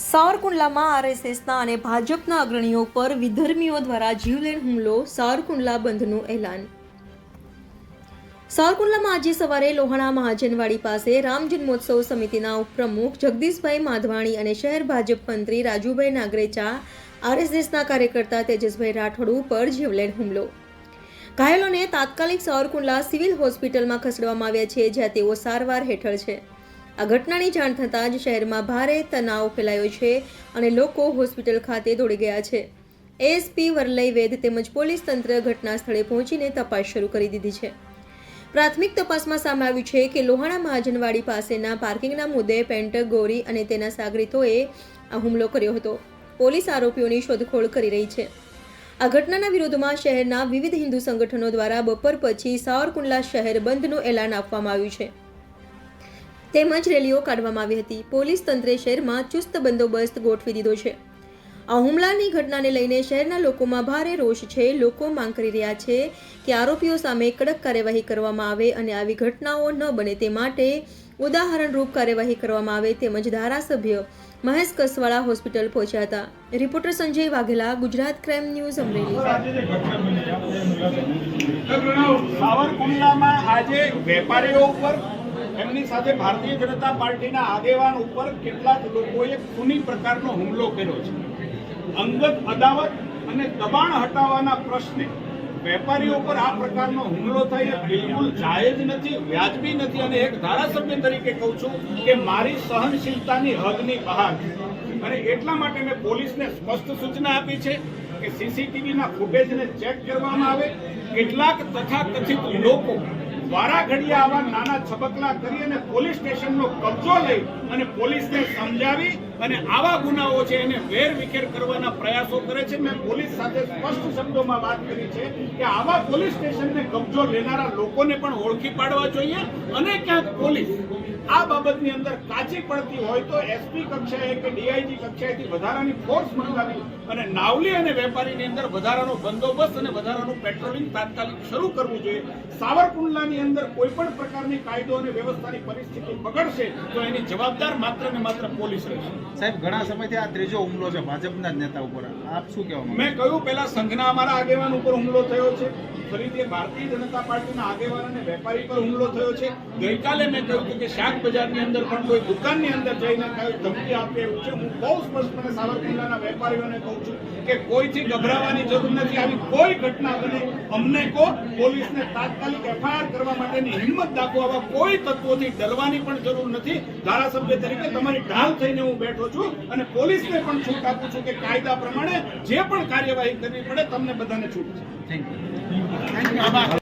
સાવરકુંડલામાં આરએસએસના અને ભાજપના અગ્રણીઓ પર વિધર્મીઓ દ્વારા જીવલેણ હુમલો, સાવરકુંડલા બંધનું એલાન. સાવરકુંડલામાં આજે સવારે લોહાણા મહાજનવાડી પાસે રામ જન્મોત્સવ સમિતિના ઉપપ્રમુખ જગદીશભાઈ માધવાણી અને શહેર ભાજપ મંત્રી રાજુભાઈ નાગરેચા, આરએસએસના કાર્યકર્તા તેજસભાઈ રાઠોડ ઉપર જીવલેણ હુમલો. ઘાયલોને તાત્કાલિક સાવરકુંડલા સિવિલ હોસ્પિટલમાં ખસેડવામાં આવ્યા છે, જ્યાં તેઓ સારવાર હેઠળ છે. આ ઘટનાની જાણ થતાં જ શહેરમાં ભારે તણાવ ફેલાયો છે અને લોકો હોસ્પિટલ ખાતે દોડી ગયા છે. એએસપી વરલઈ વેદ તેમજ પોલીસ તંત્ર ઘટના સ્થળે પહોંચીને તપાસ શરૂ કરી દીધી છે. પ્રાથમિક તપાસમાં સામે આવ્યું છે કે લોહાણા મહાજનવાડી પાસેના પાર્કિંગના મુદ્દે પેન્ટર ગોરી અને તેના સાગરીતોએ આ હુમલો કર્યો હતો. પોલીસ આરોપીઓની શોધખોળ કરી રહી છે. આ ઘટનાના વિરોધમાં શહેરના વિવિધ હિન્દુ સંગઠનો દ્વારા બપોર પછી સાવરકુંડલા શહેર બંધનું એલાન આપવામાં આવ્યું છે. તેમજ રેલીઓ કાઢવામાં આવી હતી. પોલીસ તંત્રે શહેરમાં ચુસ્ત બંદોબસ્ત ગોઠવી દીધો છે. આ હુમલાની ઘટનાને લઈને શહેરના લોકોમાં ભારે રોષ છે. લોકો માંગ કરી રહ્યા છે કે આરોપીઓ સામે કડક કાર્યવાહી કરવામાં આવે અને આવી ઘટનાઓ ન બને તે માટે ઉદાહરણરૂપ કાર્યવાહી કરવામાં આવે તેમજ ધારાસભ્ય મહેશ કસવાળા હોસ્પિટલ પહોંચ્યા હતા. Reporter Sanjay Vaghela, Gujarat crime news, Amreli. સાવરકુંડલામાં આજે વેપારીઓ ઉપર એમની સાથે ભારતીય જનતા પાર્ટીના આગેવાન ઉપર કેટલાક લોકોએ ખૂની પ્રકારનો હુમલો કર્યો છે. અંગત અદાવત અને દબાણ હટાવવાના પ્રશ્ને વેપારીઓ પર આ પ્રકારનો હુમલો થાય બિલકુલ જાયજ નથી, વ્યાજબી નથી અને એક ધારાસભ્ય તરીકે કહું છું કે મારી સહનશીલતાની હદની બહાર અને એટલા માટે મેં પોલીસને સ્પષ્ટ સૂચના આપી છે કે સીસીટીવીના ફૂટેજને ચેક કરવામાં આવે. કેટલાક તથાકથિત લોકો વારા ઘડીએ આવા નાના છબકલા કરી અને પોલીસ સ્ટેશનનો કબજો લઈ અને પોલીસને સમજાવી અને આવા ગુનાઓ છે એને વેર વિખેર કરવાના પ્રયાસો કરે છે. મેં પોલીસ સાથે સ્પષ્ટ શબ્દોમાં વાત કરી છે કે આવા પોલીસ સ્ટેશનને કબજો લેનારા લોકોને પણ ઓળખી પાડવા જોઈએ અને ક્યાંક પોલીસ આ બાબતની અંદર કાચી પડતી હોય તો એસપી કક્ષાએ કે ડીઆઈજી કક્ષાએથી વધારાની ફોર્સ મંગાવી અને નાવલી અને વેપારીની અંદર વધારાનો બંદોબસ્ત અને વધારાનું પેટ્રોલિંગ તાત્કાલિક શરૂ કરવું જોઈએ. સાવરકુંડલાની અંદર કોઈ પણ પ્રકારની કાયદો અને વ્યવસ્થાની પરિસ્થિતિ બગડશે તો એની જવાબદાર માત્ર ને માત્ર પોલીસ રહેશે. સાહેબ ઘણા સમયથી આ ત્રીજો હુમલો છે ભાજપના જ નેતા ઉપર. આપ શું કહેવા મેં કહ્યું પેલા સંઘના અમારા આગેવાન ઉપર હુમલો થયો છે. ફરીથી ભારતીય જનતા પાર્ટીના આગેવાન અને વેપારી પર હુમલો થયો છે. ગઈકાલે મેં કહ્યું કે શાક બજારની અંદર પણ કોઈ દુકાનની અંદર જઈને કઈ ધમકી આપે એવું છે? હું બહુ સ્પષ્ટપણે સાવરકુંડલાના વેપારીઓને કહું છું કે કોઈથી ગભરાવાની જરૂર નથી. આવી કોઈ ઘટના બને અમને કહો પોલીસને તાત્કાલિક એફઆઈઆર કરવા માટેની હિંમત દાખવો આવા કોઈ તત્વોથી ડરવાની પણ જરૂર નથી. ધારાસભ્ય તરીકે તમારી ઢાલ થઈને હું બેઠો છું અને પોલીસને પણ છૂટ આપું છું કે કાયદા પ્રમાણે જે પણ કાર્યવાહી કરવી પડે તમને બધાને છૂટ છે. Thank you